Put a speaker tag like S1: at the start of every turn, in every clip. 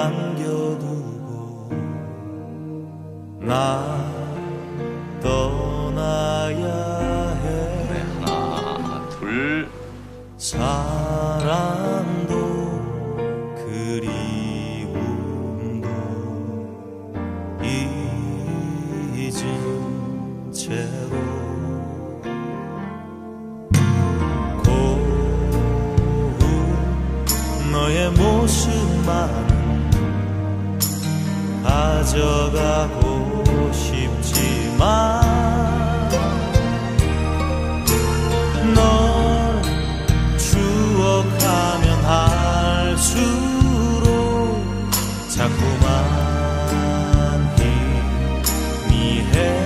S1: 남겨두고 나 떠나야 해
S2: 네, 하나, 둘.
S1: 사랑도 그리움도 잊은 채로 너의 모습만 가져가고 싶지만 널 추억하면 할수록 자꾸만 희미해져.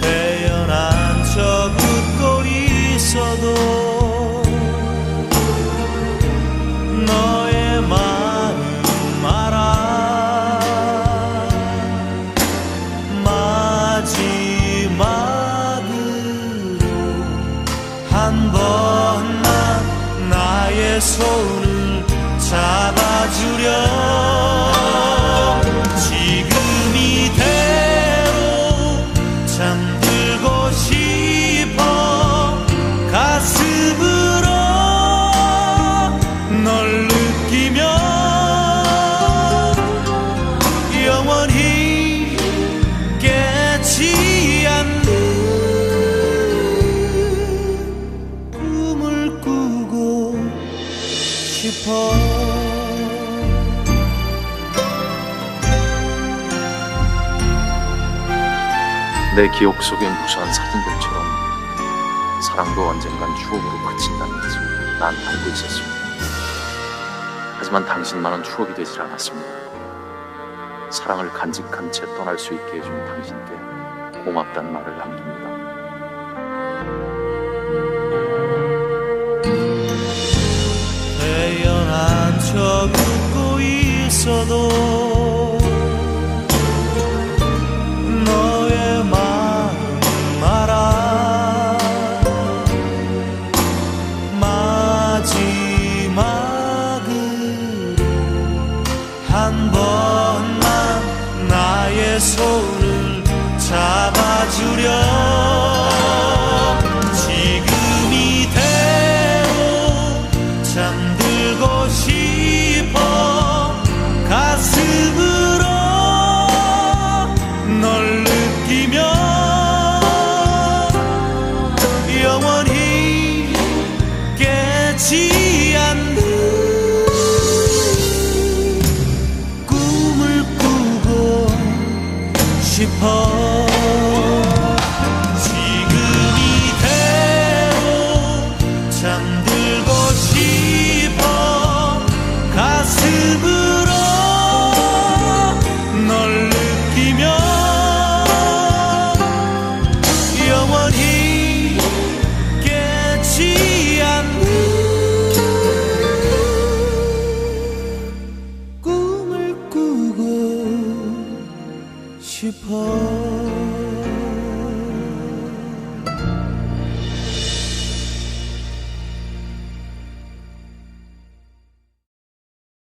S1: 태어난 척 웃고 있어도 번만 나의 손을 잡아주렴 싶어
S2: 내 기억 속엔 무수한 사진들처럼 사랑도 언젠간 추억으로 그친다는 것을 난 알고 있었습니다. 하지만 당신만은 추억이 되질 않았습니다. 사랑을 간직한 채 떠날 수 있게 해준 당신께 고맙다는 말을 남깁니다.
S1: 있어도 너의 마음 알아. 마지막으로 한 번만 나의 손을 잡아주려. 지금이 돼도 잠들고 싶어. Kasım'ın suppose